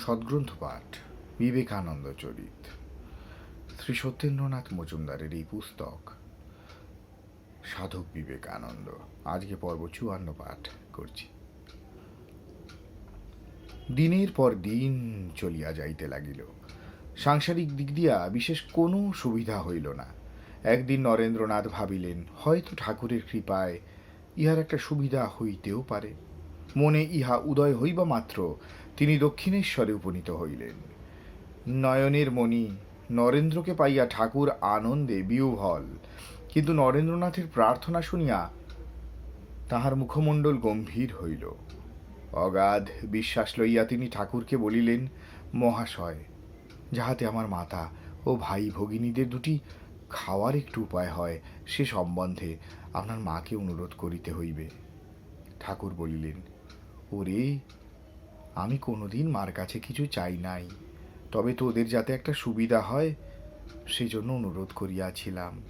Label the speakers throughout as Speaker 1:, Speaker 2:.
Speaker 1: সদ্গ্রন্থ পাঠ বিবেকানন্দ চরিত। শ্রী সত্যেন্দ্রনাথ মজুমদারের এই পুস্তক, সাধক বিবেকানন্দ। আজকে পর্ব চুয়ান্ন পাঠ করছি। দিনের পর দিন চলিয়া যাইতে লাগিল। সাংসারিক দিক দিয়া বিশেষ কোনো সুবিধা হইল না। একদিন নরেন্দ্রনাথ ভাবিলেন, হয়তো ঠাকুরের কৃপায় ইহার একটা সুবিধা হইতেও পারে। মনে ইহা উদয় হইবা মাত্র তিনি দক্ষিণেশ্বরে উপনীত হইলেন। নয়নের মণি নরেন্দ্রকে পাইয়া ঠাকুর আনন্দে বিউহল কিন্তু নরেন্দ্রনাথের প্রার্থনা শুনিয়া তাহার মুখমণ্ডল গম্ভীর হইল। অগাধ বিশ্বাস লইয়া তিনি ঠাকুরকে বলিলেন, মহাশয়, যাহাতে আমার মাতা ও ভাই ভগিনীদের দুটি খাওয়ার একটু উপায় হয়, সে সম্বন্ধে আপনার মাকে অনুরোধ করিতে হইবে। ঠাকুর বলিলেন, ওরে আমি কোনোদিন মার কাছে কিছু চাই নাই। তবে তোদের যাতে একটা সুবিধা হয়, সেজন্য অনুরোধ করিয়াছিলাম।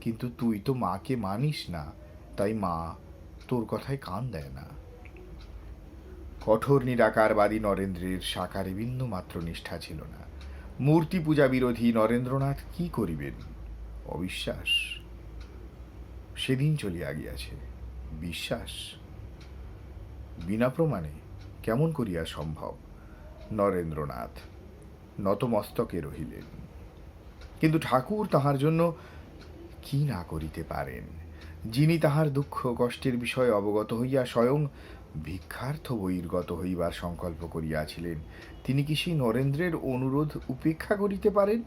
Speaker 1: কিন্তু তুই তো মাকে মানিস না, তাই মা তোর কথায় কান দেয় না। কঠোর, নিরাকারবাদী নরেন্দ্রের সাকারে বিন্দু মাত্র নিষ্ঠা ছিল না। মূর্তি পূজা বিরোধী নরেন্দ্রনাথ কি করিবেন? অবিশ্বাস। সেদিন চলিয়া গিয়াছে। বিশ্বাস? বিনা প্রমাণে কেমন করিয়া সম্ভব? নরেন্দ্রনাথ, নতমস্তকে রহিলেন। কিন্তু ঠাকুর তাহার জন্য কি না করিতে পারেন? যিনি তাহার দুঃখ কষ্টের বিষয়ে অবগত হইয়া স্বয়ং ভিক্ষার্থ বহির্গত হইবার সংকল্প করিয়াছিলেন, তিনি কি সেই নরেন্দ্রের অনুরোধ উপেক্ষা করিতে পারেন?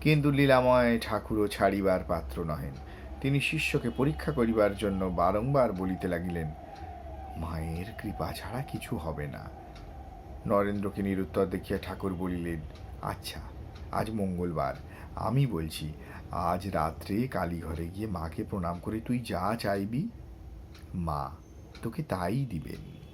Speaker 1: কিন্তু লীলাময় ঠাকুরও ছাড়িবার পাত্র নহেন। তিনি শিষ্যকে পরীক্ষা করিবার জন্য বারংবার বলিতে লাগিলেন মায়ের কৃপা ছাড়া কিছু হবে না। নরেন্দ্রকে নিরুত্তর দেখিয়া ঠাকুর বলিলেন আচ্ছা আজ মঙ্গলবার। আমি বলছি, আজ রাত্রে কালীঘরে গিয়ে মাকে প্রণাম করে তুই যা চাইবি। মা তোকে তাই দিবেন।